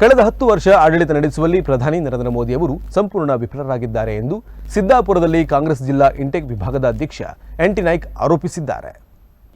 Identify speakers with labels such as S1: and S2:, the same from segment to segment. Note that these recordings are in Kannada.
S1: ಕಳೆದ ಹತ್ತು ವರ್ಷ ಆಡಳಿತ ನಡೆಸುವಲ್ಲಿ ಪ್ರಧಾನಿ ನರೇಂದ್ರ ಮೋದಿ ಅವರು ಸಂಪೂರ್ಣ ವಿಫಲರಾಗಿದ್ದಾರೆ ಎಂದು ಸಿದ್ದಾಪುರದಲ್ಲಿ ಕಾಂಗ್ರೆಸ್ ಜಿಲ್ಲಾ ಇಂಟೆಕ್ ವಿಭಾಗದ ಅಧ್ಯಕ್ಷ ಎಂಟಿ ನಾಯ್ಕ್ ಆರೋಪಿಸಿದ್ದಾರೆ.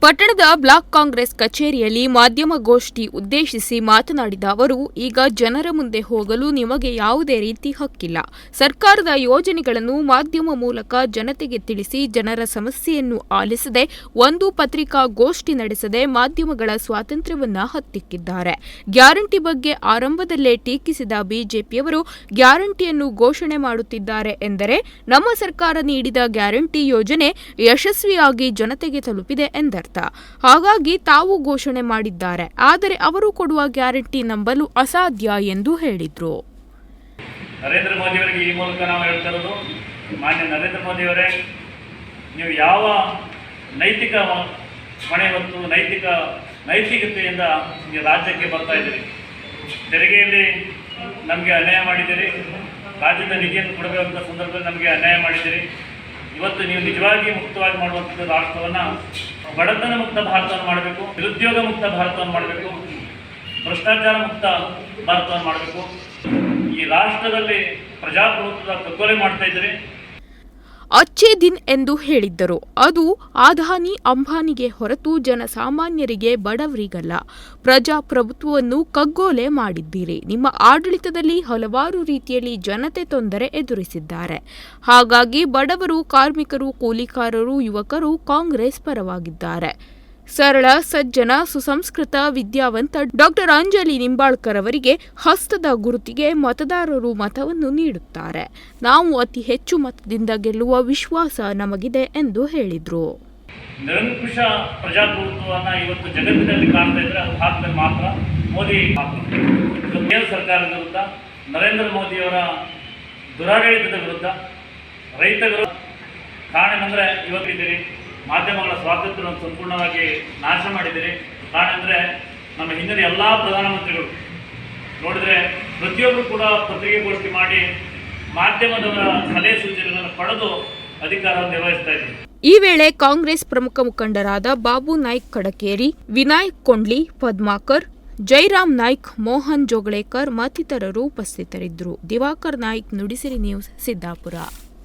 S2: ಪಟ್ಟಣದ ಬ್ಲಾಕ್ ಕಾಂಗ್ರೆಸ್ ಕಚೇರಿಯಲ್ಲಿ ಮಾಧ್ಯಮ ಗೋಷ್ಠಿ ಉದ್ದೇಶಿಸಿ ಮಾತನಾಡಿದ ಅವರು, ಈಗ ಜನರ ಮುಂದೆ ಹೋಗಲು ನಿಮಗೆ ಯಾವುದೇ ರೀತಿ ಹಕ್ಕಿಲ್ಲ. ಸರ್ಕಾರದ ಯೋಜನೆಗಳನ್ನು ಮಾಧ್ಯಮ ಮೂಲಕ ಜನತೆಗೆ ತಿಳಿಸಿ ಜನರ ಸಮಸ್ಯೆಯನ್ನು ಆಲಿಸದೆ ಒಂದು ಪತ್ರಿಕಾಗೋಷ್ಠಿ ನಡೆಸದೆ ಮಾಧ್ಯಮಗಳ ಸ್ವಾತಂತ್ರ್ಯವನ್ನು ಹತ್ತಿಕ್ಕಿದ್ದಾರೆ. ಗ್ಯಾರಂಟಿ ಬಗ್ಗೆ ಆರಂಭದಲ್ಲೇ ಟೀಕಿಸಿದ ಬಿಜೆಪಿಯವರು, ಗ್ಯಾರಂಟಿಯನ್ನು ಘೋಷಣೆ ಮಾಡುತ್ತಿದ್ದಾರೆ ಎಂದರೆ, ನಮ್ಮ ಸರ್ಕಾರ ನೀಡಿದ ಗ್ಯಾರಂಟಿ ಯೋಜನೆ ಯಶಸ್ವಿಯಾಗಿ ಜನತೆಗೆ ತಲುಪಿದೆ ಎಂದರ್ಥ ಹಾಗಾಗಿ ತಾವು ಘೋಷಣೆ ಮಾಡಿದ್ದಾರೆ. ಆದರೆ ಅವರು ಕೊಡುವ ಗ್ಯಾರಂಟಿ ನಂಬಲು ಅಸಾಧ್ಯ ಎಂದು ಹೇಳಿದರು.
S3: ನರೇಂದ್ರ ಮೋದಿಯವರಿಗೆ ಈ ಮೂಲಕ ನಾವು ಹೇಳ್ತಾ ಇರೋದು, ಮಾನ್ಯ ನರೇಂದ್ರ ಮೋದಿಯವರೇ ನೀವು ಯಾವ ನೈತಿಕ ಹೊಣೆ ಹೊತ್ತು ನೈತಿಕ ನೈತಿಕತೆಯಿಂದ ನೀವು ರಾಜ್ಯಕ್ಕೆ ಬರ್ತಾ ಇದ್ದೀರಿ? ತೆರಿಗೆಯಲ್ಲಿ ನಮಗೆ ಅನ್ಯಾಯ ಮಾಡಿದ್ದೀರಿ, ರಾಜ್ಯದ ನಿಧಿಯನ್ನು ಕೊಡಬೇಕಂತ ಸಂದರ್ಭದಲ್ಲಿ ನಮಗೆ ಅನ್ಯಾಯ ಮಾಡಿದ್ದೀರಿ. ಇವತ್ತು ನೀವು ನಿಜವಾಗಿ ಮುಕ್ತವಾಗಿ ಮಾಡುವಂಥದ್ದು ರಾಷ್ಟ್ರವನ್ನು ಬಡತನ ಮುಕ್ತ ಭಾರತವನ್ನು ಮಾಡಬೇಕು, ನಿರುದ್ಯೋಗ ಮುಕ್ತ ಭಾರತವನ್ನು ಮಾಡಬೇಕು, ಭ್ರಷ್ಟಾಚಾರ ಮುಕ್ತ ಭಾರತವನ್ನು ಮಾಡಬೇಕು. ಈ ರಾಷ್ಟ್ರದಲ್ಲಿ ಪ್ರಜಾಪ್ರಭುತ್ವದ ಕಗ್ಗೊಲೆ ಮಾಡ್ತಾ
S2: ಅಚ್ಚೇ ದಿನ್ ಎಂದು ಹೇಳಿದ್ದರು. ಅದು ಆದಾನಿ ಅಂಬಾನಿಗೆ ಹೊರತು ಜನಸಾಮಾನ್ಯರಿಗೆ ಬಡವರಿಗಲ್ಲ. ಪ್ರಜಾಪ್ರಭುತ್ವವನ್ನು ಕಗ್ಗೋಲೆ ಮಾಡಿದ್ದೀರಿ. ನಿಮ್ಮ ಆಡಳಿತದಲ್ಲಿ ಹಲವಾರು ರೀತಿಯಲ್ಲಿ ಜನತೆ ತೊಂದರೆ ಎದುರಿಸಿದ್ದಾರೆ. ಹಾಗಾಗಿ ಬಡವರು, ಕಾರ್ಮಿಕರು, ಕೂಲಿಕಾರರು, ಯುವಕರು ಕಾಂಗ್ರೆಸ್ ಪರವಾಗಿದ್ದಾರೆ. ಸರಳ, ಸಜ್ಜನ, ಸುಸಂಸ್ಕೃತ, ವಿದ್ಯಾವಂತ ಡಾಕ್ಟರ್ ಅಂಜಲಿ ನಿಂಬಾಳ್ಕರ್ ಅವರಿಗೆ ಹಸ್ತದ ಗುರುತಿಗೆ ಮತದಾರರು ಮತವನ್ನು ನೀಡುತ್ತಾರೆ. ನಾವು ಅತಿ ಹೆಚ್ಚು ಮತದಿಂದ ಗೆಲ್ಲುವ ವಿಶ್ವಾಸ ನಮಗಿದೆ ಎಂದು ಹೇಳಿದರು.
S3: ನಿರಂಕುಶ ಪ್ರಜಾಪ್ರಭುತ್ವವನ್ನು ಇವತ್ತು ಜಗತ್ತಿನಲ್ಲಿ ಕಾಣ್ತಾ ಇದ್ರೆ ಅದು ಭಾರತದಲ್ಲಿ ಮಾತ್ರ ಮೋದಿ ಕೇಂದ್ರ ಸರ್ಕಾರದ ವಿರುದ್ಧ, ನರೇಂದ್ರ ಮೋದಿಯವರ ದುರಾಡಳಿತದ ವಿರುದ್ಧ ರೈತ ವಿರುದ್ಧ ಕಾರಣ ಅಂದರೆ ಇವತ್ತಿದ್ದೀರಿ. ಮಾಧ್ಯಮಗಳ ಸ್ವಾತಂತ್ರ್ಯವನ್ನು ಸಂಪೂರ್ಣವಾಗಿ ನಾಶ ಮಾಡಿದ್ದೀರಿ ಕಾರಣ ಅಂದರೆ ನಮ್ಮ ಹಿಂದಿನ ಎಲ್ಲ ಪ್ರಧಾನಮಂತ್ರಿಗಳು ನೋಡಿದ್ರೆ ಪ್ರತಿಯೊಬ್ಬರು ಕೂಡ ಪತ್ರಿಕೆಗೋಷ್ಠಿ ಮಾಡಿ ಮಾಧ್ಯಮದವರ ಸಲಹೆ ಸೂಚನೆಗಳನ್ನು ಪಡೆದು ಅಧಿಕಾರವನ್ನು ನಿರ್ವಹಿಸ್ತಾ ಇದ್ದೀವಿ
S2: ಈ ವೇಳೆ ಕಾಂಗ್ರೆಸ್ ಪ್ರಮುಖ ಮುಖಂಡರಾದ ಬಾಬು ನಾಯ್ಕ್ ಕಡಕೇರಿ, ವಿನಾಯಕ್ ಕೊಂಡ್ಲಿ, ಪದ್ಮಾಕರ್, ಜೈರಾಮ್ ನಾಯ್ಕ್, ಮೋಹನ್ ಜೋಗಳೇಕರ್ ಮತ್ತಿತರರು ಉಪಸ್ಥಿತರಿದ್ದರು. ದಿವಾಕರ್ ನಾಯ್ಕ್ ನುಡಿಸಿರಿ ನ್ಯೂಸ್ ಸಿದ್ದಾಪುರ.